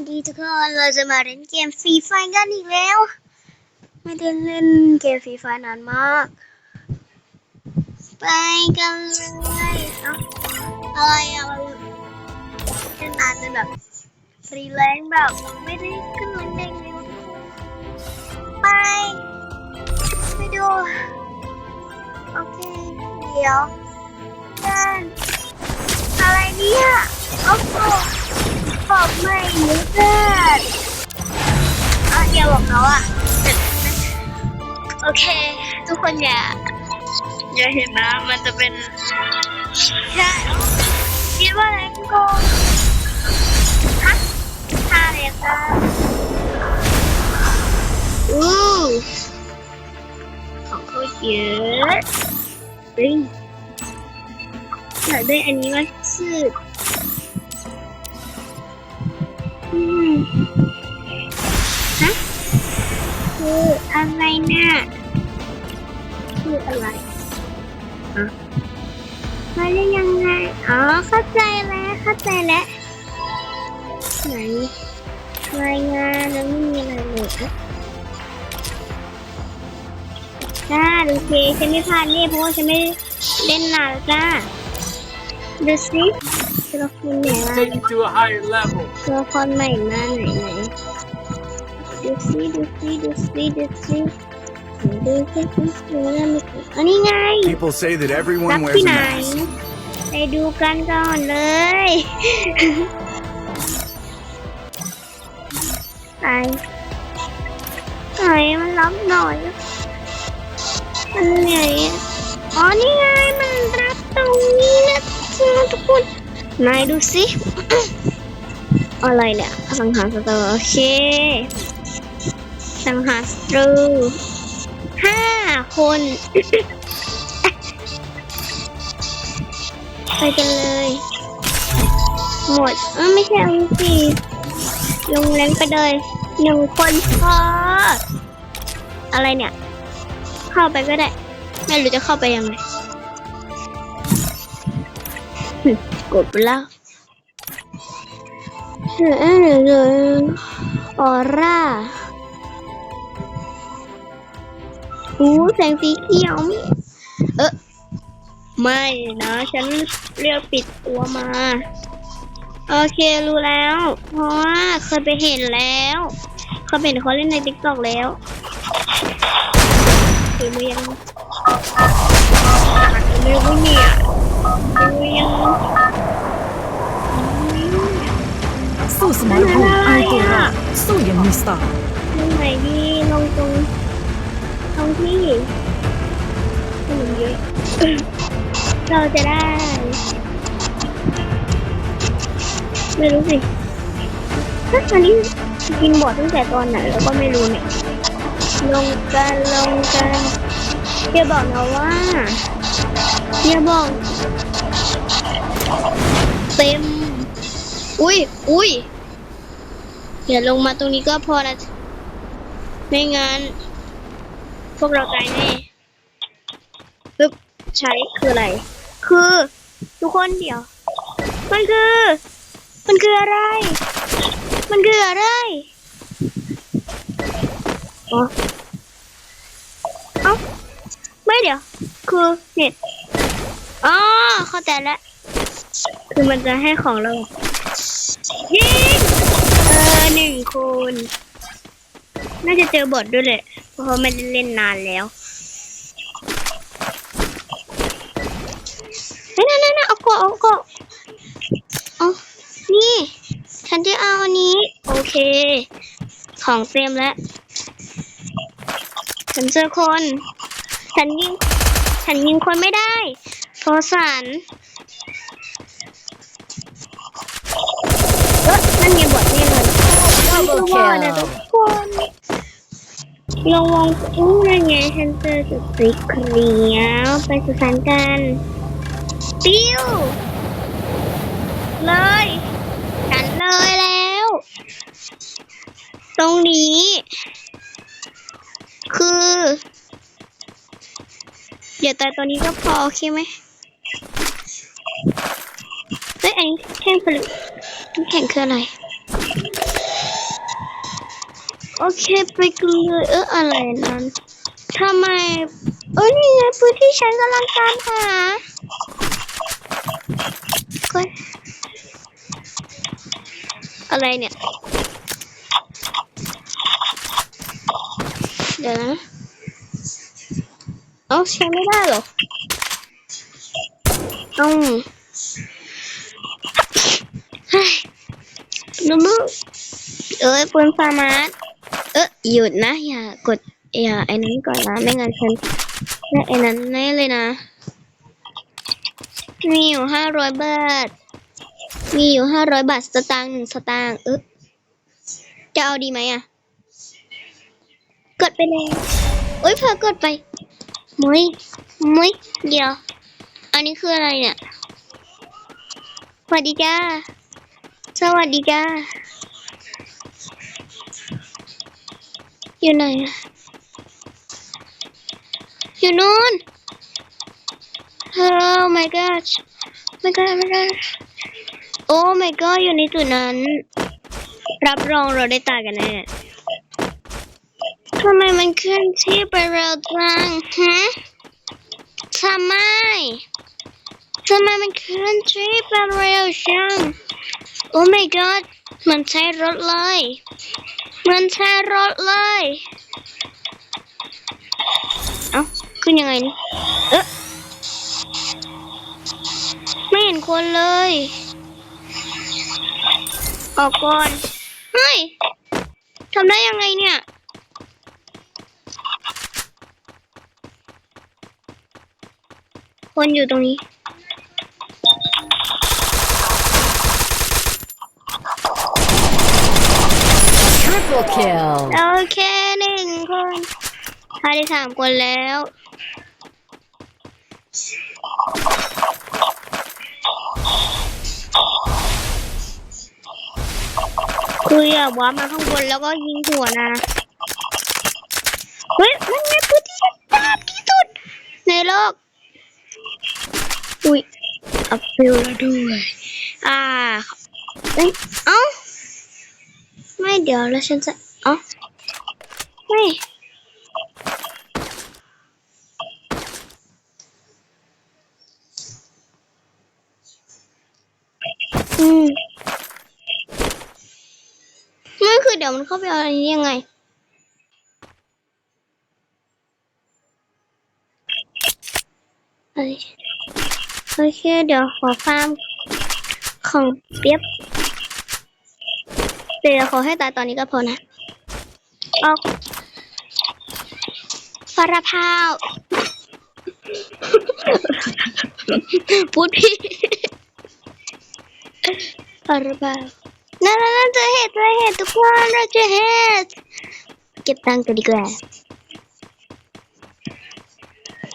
วัสดีทุกคน เราจะมาเล่นเกมฟรีไฟกันอีกแล้ว ไม่ได้เล่นเกมฟรีไฟนานมาก ไปกันเลยเอ้าอะไรอะเราเล่นนานจนแบบฟรีแรงแบบไม่ได้ขึ้นเหมือนเด็กเลยไป ไปดู โอเค เดี๋ยวกันอะไรเนี่ย โอ้โห บอกไม่รู้เกิดอะอย่าบอกเขาอะโอเค ทุกคนอย่าอย่าเห็นนะ มันจะเป็นใช่คิดว่าอะไรกคนฮะท่าอะไรกันอู้ของเขาเยอะเฮ้ยอยากได้อันนี้มากที่สุด ฮะคืออะไรน่ะคืออะไรอะมาได้ยังไง อ๋อ เข้าใจแล้ว เข้าใจแล้ว ไหนรายงานแล้วไม่มีอะไรเลยอะจ้าดูสิฉันไม่พลาดนี่เพราะว่าฉันไม่เล่นนานแล้วจ้าดูสิ ตัวละครไหนวะ Take you to a higher level. ตัวละครใหม่มาไหนไหนดูสิดูสิดูสิดูสิดูสิดูสิแล้วมีอันนี้ไง People say that รับ everyone wears ที่ a ไหน mask. ไปดูกันก่อนเลยไปไหนมันรับหน่อย มันไหนอะอ๋อนี่ไงมันรับตรงนี้นะทุกคน นายดูสิ อะไรเนี่ยสังหารศัตรูโอเค สังหารศัตรูห้าคนไปกันเลย หมดเออไม่ใช่เอาสิลงแรงไปเลยหนึ่งคนพออะไรเนี่ย เข้าไปก็ได้ ไม่รู้จะเข้าไปยังไง กดไปแล้วเออเอออออร่าอู้แสงสีเขียวมีเออไม่นะ ฉันเรียกปิดตัวมา โอเครู้แล้ว เพราะว่าเคยไปเห็นแล้วเคยไปเห็นเขาเล่นในติ๊กต็อกแล้วถือมือยังมือไม่มีอะมือยัง สู้สมรภูมิเอาตัวรอดสู้อย่างมีสไตล์ตรงไหนดีลงตรงตรงที่มันเยอะ เราจะได้ ไม่รู้สิถ้าตอนนี้กินบอดตั้งแต่ตอนไหนแล้วก็ไม่รู้เนี่ย ลงกันลงกันอย่าบอกนะว่าอย่าบอกเต็ม อุ้ยอุ้ยอย่าลงมาตรงนี้ก็พอนะ ไม่งั้น พวกเราตายแน่ปึ๊บใช้คืออะไร คือ ทุกคนเดี๋ยว มันคือ มันคืออะไร มันคืออะไรอ๋อเอ้าไม่เดี๋ยว คือเนี่ยอ๋อเข้าใจแล้วคือมันจะให้ของเรา ยิงเออหนึ่งคนน่าจะเจอบทด้วยแหละเพราะไม่ได้เล่นนานแล้วเฮ้ยนั่นนั่นนั่นเอากาะเอากาะเอานี่ ฉันจะเอาอันนี้ โอเค ของเต็มแล้วฉันเจอคน ฉันยิง ฉันยิงคนไม่ได้เพราะสัน ไม่รู้ว่านะทุกคนระวังอู้นั่นไงฉันเจอจุดสีเขียวไปสุสานกันปิ้วเลยฉันเลยแล้ว ตรงนี้ คือ เดี๋ยวตายตัวนี้ก็พอโอเคไหมเฮ้ยอันนี้แข่งผลิตแข่งคืออะไร โอเคไปกันเลยเอออะไรนั้นทำไม เอ้ยนี่ไงพื้นที่ฉันกำลังตามหาก็อะไรเนี่ย เดี๋ยวนะเอ้าใช้ไม่ได้หรอเอ้าเฮ้ยนูมูเอ้ยปืนฟาร์มาส เออหยุดนะ อย่ากด อย่าไอ้นั้นก่อนนะ ไม่งั้นฉันได้ไอ้นั้นแน่เลยนะ มีอยู่ห้าร้อยบาท มีอยู่ห้าร้อยบาทสตางค์หนึ่งสตางค์เออจะเอาดีไหมอะ กดไปเลยโอ้ยเพิ่กดไปมุ้ยมุ้ยเดี๋ยว อันนี้คืออะไรเนี่ย สวัสดีจ้า สวัสดีจ้า อยู่ไหนอยู่นู่น Oh my god my god my god โอ้ my god อยู่ในจุดนั้น รับรองเราได้ตายกันแน่ทำไมมันขึ้นที่ไปเร็วจังฮะทำไมทำไมมันขึ้นที่ไปเร็วจังโอ้ my god มันใช้รถเลย มันใช้รถเลย เอ้า ขึ้นยังไงนี่ เอ๊ะ ไม่เห็นคนเลย ออกก่อน เฮ้ย ทำได้ยังไงเนี่ยคนอยู่ตรงนี้ Triple kill โอเคหนึ่งคนพาได้สามคนแล้ว คืออย่าว้ามาข้างบนแล้วก็ยิงหัวนะ เฮ้ยนั่นไงพื้นที่ฉันชอบที่สุด ในโลก อุ้ยอัพฟิลแล้วด้วย อ่า เอ้ย เอ้า ไม่เดี๋ยวแล้วฉันจะเอ้าไม่อืมไม่คือเดี๋ยวมันเข้าไปเอาอันนี้ยังไงโอเคโอเค เดี๋ยวขอฟาร์มของเปียบ เดี๋ยวขอให้ตายตอนนี้ก็พอนะออกฟาราพาว พูดพี่ฟาราพาวนั่นนั่นนั่นเจอเห็ดเจอเห็ดทุกคนเราจอเห็ดเก็บตังค์กันดีกว่า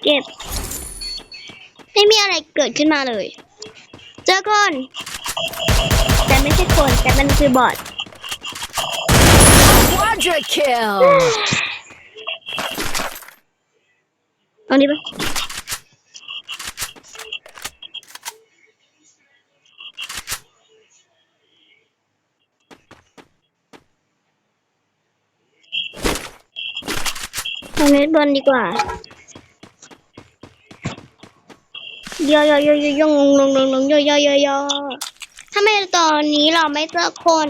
เก็บ ไม่มีอะไรเกิดขึ้นมาเลย เจอคน แต่ไม่ใช่คน แต่มันคือบอท Quadra kill เอานี้ปะเอาเน็ตบอลดีกว่าย่อย่อย่อย่องงงงงงย่อย่อย่อย่อถ้าไม่ตอนนี้เราไม่เจอคน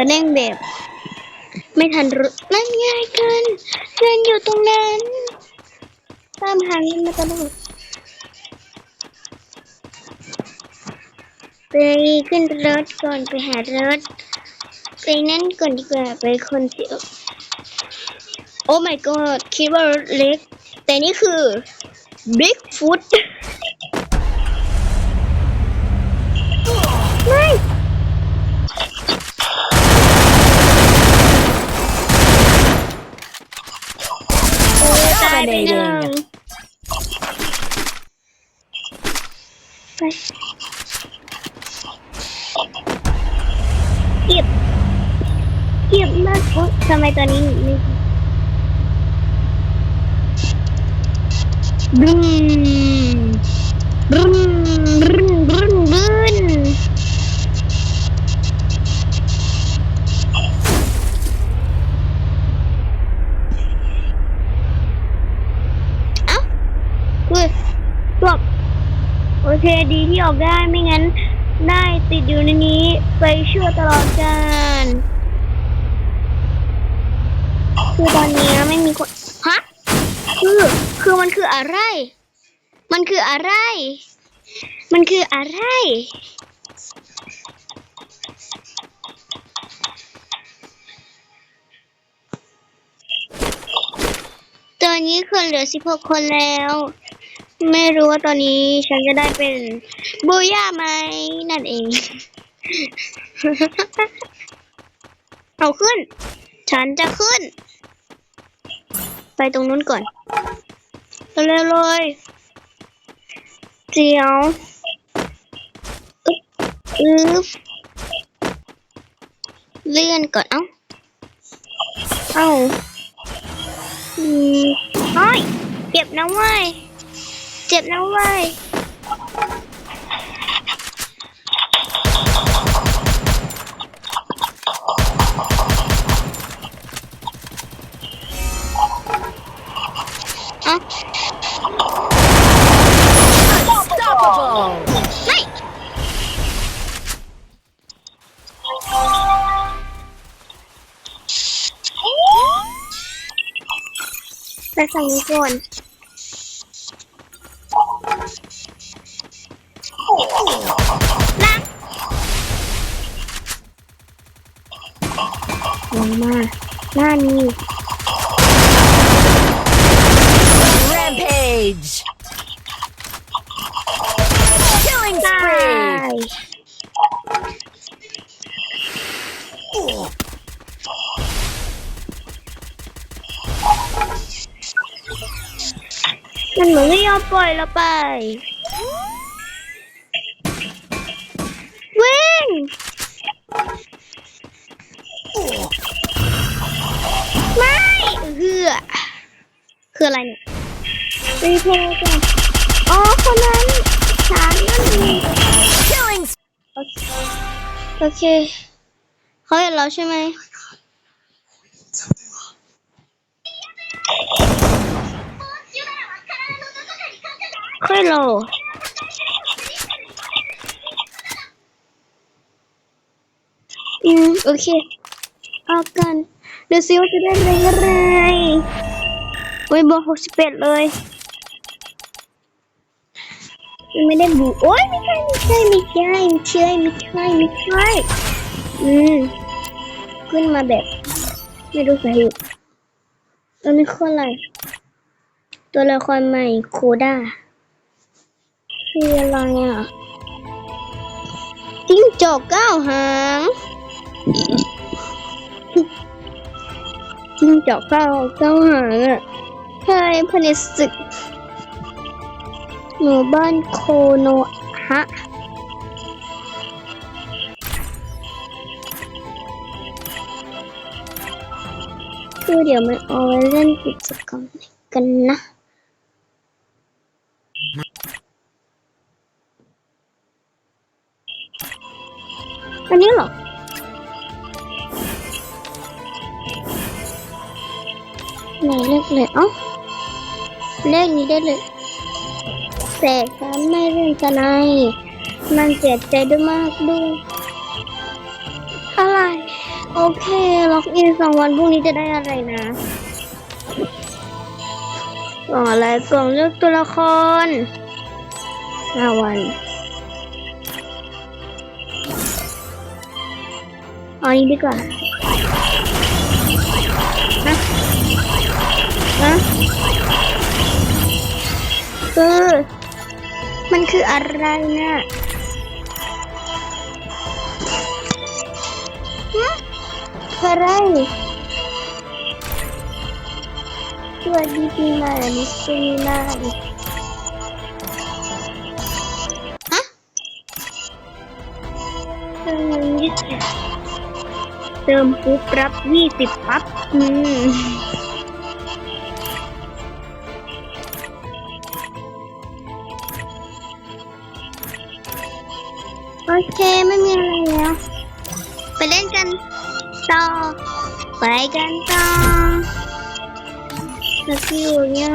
กระเด้งแบบไม่ทันรู้นั่นง่ายเกินเงินอยู่ตรงนั้น ตามหาเงินมาตลอดไปขึ้นรถก่อนไปหารถ ไปนั่นก่อนดีกว่าไปคนเดียวโอ้ my god คิดว่ารถเล็ก แต่นี่คือ big foot ไม่ ไปเก็บเก็บมากโอ๊ยทำไม ตอนนี้ไม่บึ้มบึ้มบึ้มบึ้มบึ้มเอ้าเฮ้ยจบโอเคดีที่ออกได้ไม่งั้นได้ติดอยู่ในนี้ไปชั่วตลอดกาล คือตอนนี้ไม่มีคนฮะคือคือมันคืออะไร มันคืออะไร มันคืออะไรตอนนี้คนเหลือสิบหกคนแล้ว ไม่รู้ว่าตอนนี้ฉันจะได้เป็นบูย่าไหมนั่นเอง เอาขึ้น ฉันจะขึ้น ไปตรงนู้นก่อนเร็วเลยเจียวอึ๊บอึ๊บเลื่อนก่อนเอ้าเอ้าอืมเฮ้ยเก็บนะเว้ยเจ็บนะเว้ย ไม่ไปฝั่งนี้ก่อนล้างลงมาหน้านี้ Rampage มันเหมือนไม่ยอมปล่อยเราไป วิ่งไม่เหือคืออะไรเนี่ยรีเพลย์ก่อนอ๋อคนนั้นฉันนั่นเอง โอเค เขาเห็นเราใช่ไหมค่อยรออืมโอเค เอากัน เดี๋ยวซิว่าจะได้อะไรอะไรโอ้ยบอร์หกสิบเอ็ดเลย ไม่ได้บูโอ้ยไม่ใช่ไม่ใช่ไม่ใช่ไม่ใช่ไม่ใช่ไม่ใช่อืมขึ้นมาแบบ ไม่รู้สาเหตุตอนนี้คืออะไร ตัวละครใหม่โคด้าคืออะไรอะจิ้งจอกเก้าหางจิ้งจอกเก้าเก้าหางอะใช่พนิสึก หมู่บ้านโคโนฮะคือเดี๋ยวมันเอาไว้เล่นกิจกรรมกันนะ อันนี้เหรอไหนเลขเลยเอ้าเลขนี้ได้เลย แต่ฉันไม่เล่นสนายมันเสียใจด้วยมากด้วยอะไร โอเค ล็อกอินสองวันพรุ่งนี้จะได้อะไรนะกล่องอะไรกล่องเลือกตัวละครห้าวันเอาอันนี้ดีกว่าฮะฮะคือ มันคืออะไรเนะ่ยฮะอะไรสวัสดีปีใหม่มิสปีใหมาฮะเติมนยี่สิบเติมปุ๊บรับยี่สิบปั๊บอืม เคไม่มีอะไรแล้วไปเล่นกันต่อไปกันต่อสกิลเงี้ย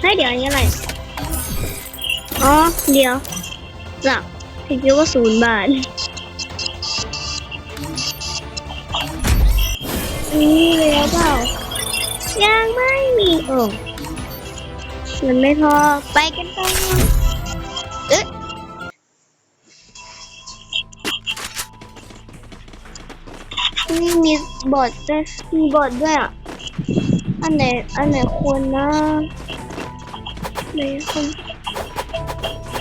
เฮ้ยเดี๋ยวอันนี้อะไรอ๋อเดี๋ยวจับพี่คิดว่าศูนย์บาทนี่แล้วเปล่ายังไม่มีโอ้มันไม่พอไปกันต่อ เอ๊ะนี่มีบอดด้วยมีบอดด้วยอะ อันไหน อันไหนควรนะไหนคน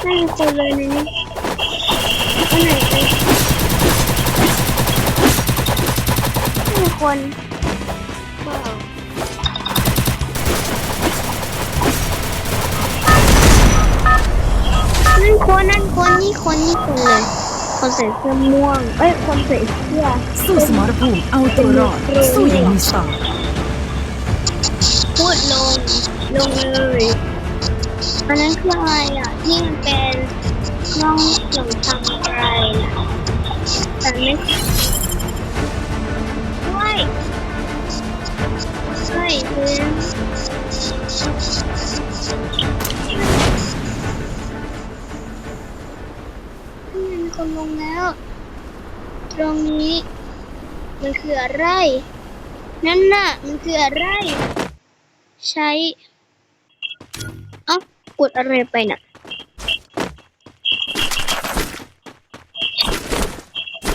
ไม่มีคนเลยในนี้อันไหนไม่มีคน คนนั่นคนนี่คนนี่คนเลย คนใส่เสื้อม่วง เอ้ย คนใส่เสื้อสู้สมรภูมิเอาตัวรอด สู้อย่างมีสไตล์พูดลง ลงเลยอันนั้นคืออะไรอะ ที่มันเป็นน้องหลงทางอะไรนะแต่ไม่ด้วยด้วยคือ คนลงแล้ว ตรงนี้ มันคืออะไร นั่นน่ะ มันคืออะไร ใช้ เอ้ากดอะไรไปน่ะ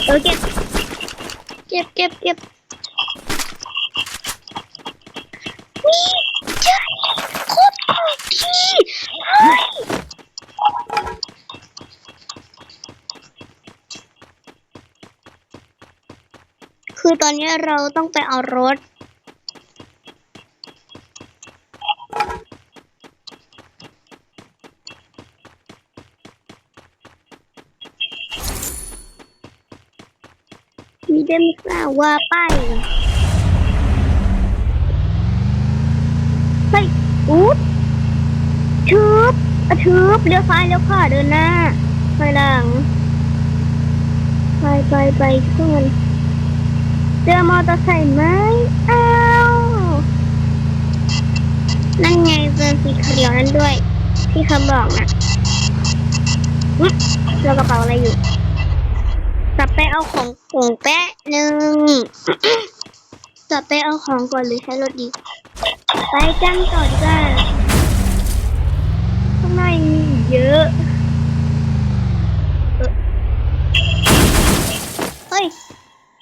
เออเก็บ เก็บเก็บเก็บนี่ใช่โคตรของพี่เฮ้ย คือตอนนี้เราต้องไปเอารถ มีเดมทราบว่าไป้ายเฮ้ยอุ๊บชืบอะชืบเลี้ยวซ้ายเลี้ยวขวาเดินหน้าไปหลัง ไปไปไปขึ้น เจอมอเตอร์ไซค์ไหมอ้าวนั่นไงเจอสีเขียวนั่นด้วย ที่เขาบอกน่ะเรากระเป๋าอะไรอยู่กลับไปเอาของของแป๊ะหนึ่งกลับไปเอาของก่อนหรือใช้รถดี ไปกันต่อดีกว่าข้างในมีเยอะเฮ้ย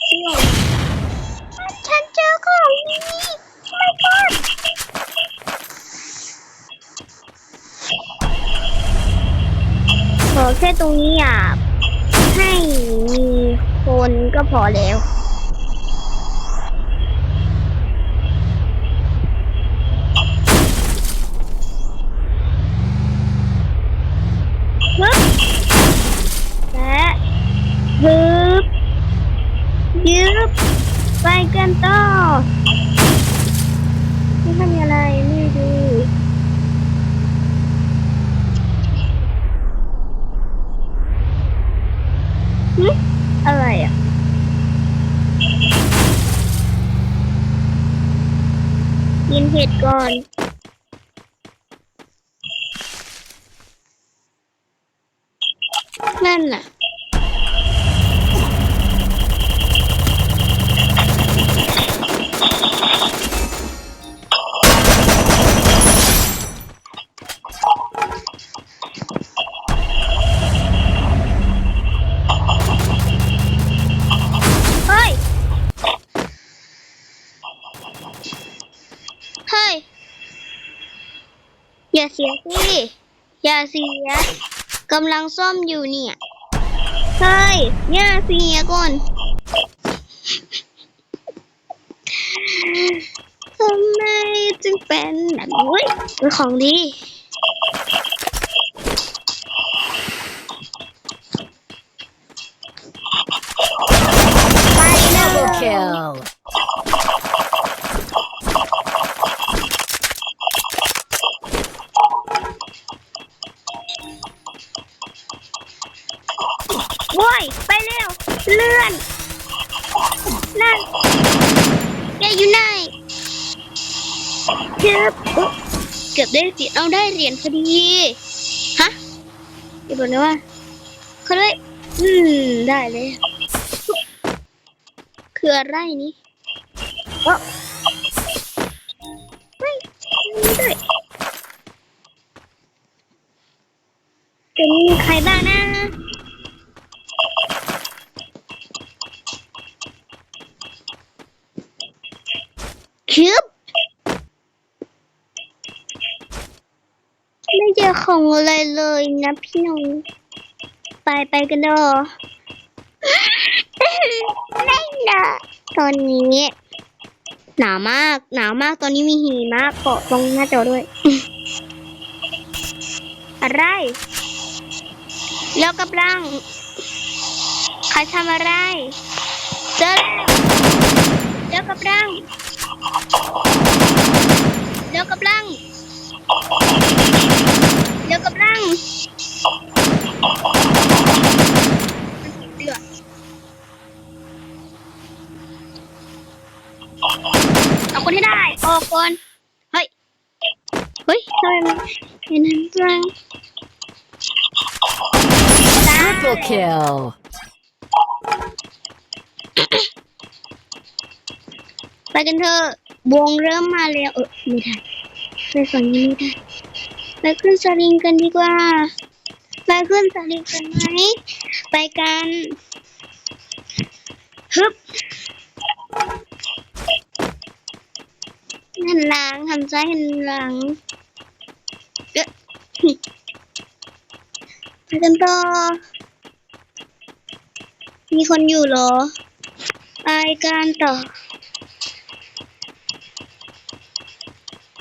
เดี๋ยว ฉันเจอของดีไม่ก้อนขอแค่ตรงนี้อะ ให้มีคนก็พอแล้ว อะไรอะ กินเห็ดก่อนนั่นน่ะ อย่าเสียสิ อย่าเสียกำลังซ่อมอยู่เนี่ยเฮ้ยอย่าเสียก่อนทำไมจึงเป็นแบบนี้เว้ยเป็นของดี ได้เหรียญเอาได้เหรียญพอดี ฮะอย่าบอกนะว่าเขาได้อืม ได้เลย คืออะไรนี้ว้าวไม่ไม่ได้เป็นใครบ้างนะ คืบไม่เจอ ของอะไรเลยนะพี่น้องไปไปกันเถอะไม่นะตอนนี้ หนาวมาก หนาวมากตอนนี้มีหิมะเกาะตรงหน้าจอด้วย อะไร แล้วกับร่างใครทำอะไร เจอแล้วแล้วกับร่างเดี๋ยวกับลัง เดี๋ยวกับลังเดือดเอาคนให้ได้ ออกก่อน เฮ้ย เฮ้ยทำไมมันเห็นนั้นจังได้ Triple kill ไปกันเถอะวงเริ่มมาแล้ว เออไม่ได้ไปฝั่งนี้ไม่ได้ ไปขึ้นสลิงกันดีกว่า ไปขึ้นสลิงกันไหม ไปกันฮึบหันหลังหันซ้ายหันหลังเอ๊ะไปกันต่อ มีคนอยู่เหรอ ไปกันต่อ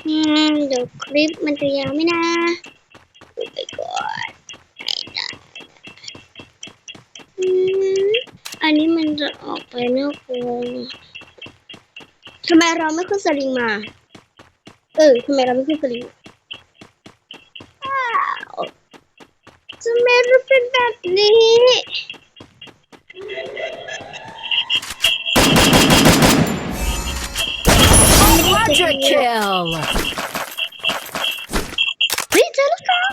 เดี๋ยวคลิปมันจะยาวไหมนะดูไปก่อนไม่ได้อืมอันนี้มันจะออกไปนอกวงทำไมเราไม่ขึ้นสลิงมา เออทำไมเราไม่ขึ้นสลิงอ้าวทำไมเราเป็นแบบนี้ Quadra kill เฮ้ยเจอลูกซอง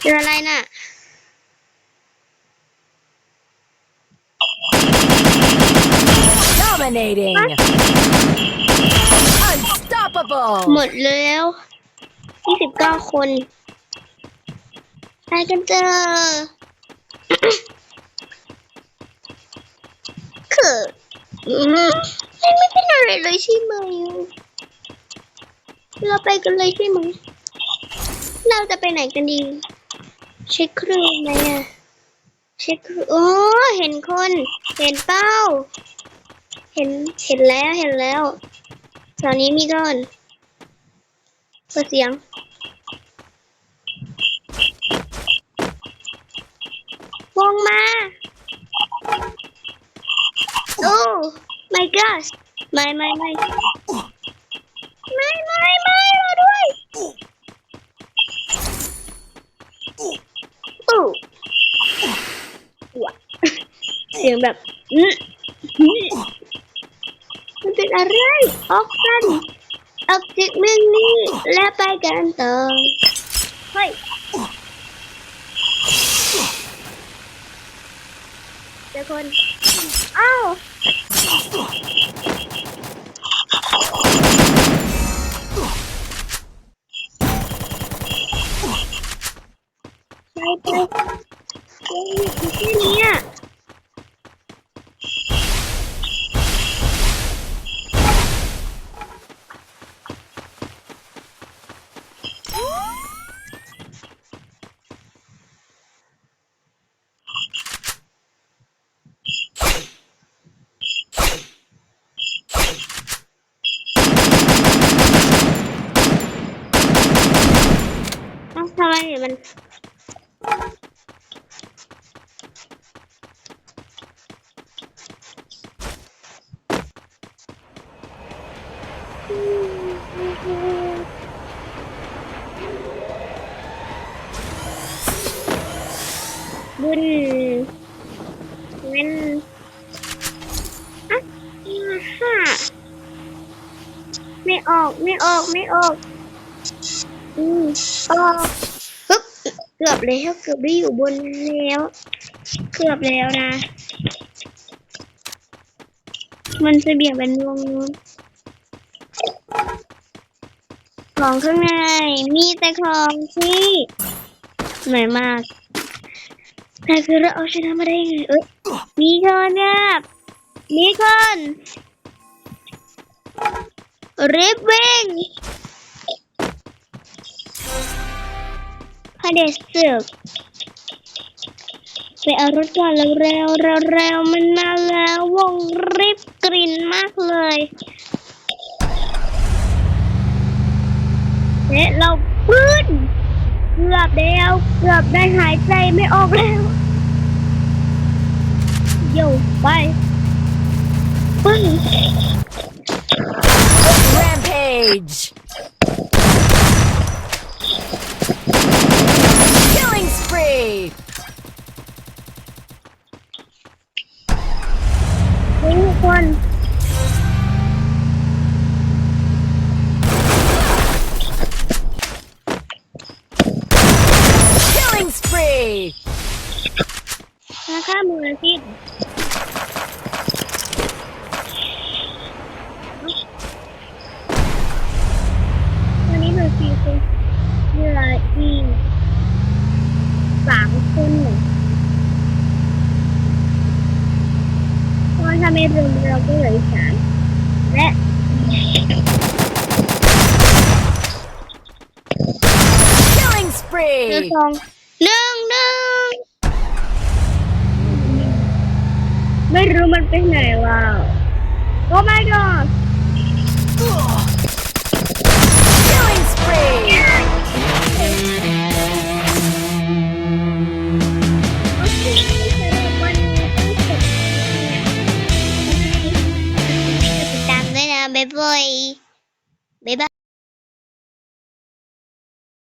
เจออะไรน่ะ dominating unstoppable หมดแล้วยี่สิบเก้าคนไปกันเจอ คืออืมไม่เป็น อะไรเลยใช่ไหม เราไปกันเลยใช่ไหม เราจะไปไหนกันดี เช็คครูไหมอะเช็คครูโอ้เห็นคน เห็นเป้า เห็น เห็นแล้ว เห็นแล้วแถวนี้มีก่อนเปิดเสียงวงมา โอ้ my gosh ไม่ไม่ไม่ไม่ไม่ไม่รอด้วยโอ้ว้าเสียงแบบอื้ออื้อมันเป็นอะไรออกกันออกจากเมืองนี้และไปกันต่อเฮ้ยเจอคนอ้าไปไปเฮ้ยอยู่ที่นี้อะ เอ้าทำไมมัน บุญเป็นอะห้าไม่ออกไม่ออกไม่ออก อืมออกฮึบเกือบแล้วเกือบได้อยู่บนแล้ว เกือบแล้วนะ มันจะเบี่ยงเป็นวงนู้น ของข้างใน มีแต่ของที่เหนื่อยมากแต่คือเราเอาชนะมาได้ยังไงเอ้ยมีคนเนี่ยมีคนรีบวิ่งพาเดชสึกไปเอารถก่อนเร็วเร็วเร็วเร็วมันมาแล้ววงรีบกรินมากเลย เอ๊ะเราพื้นเกือบแล้วเกือบได้หายใจไม่ออกแล้วโย่ไปปึ้ง Rampage Killing spree วิ่งทุกคน สงหนึ่งหนึ่งไม่รู้มันไปไหนว้าวโอ้ my god Killing spree บ๊ายบาย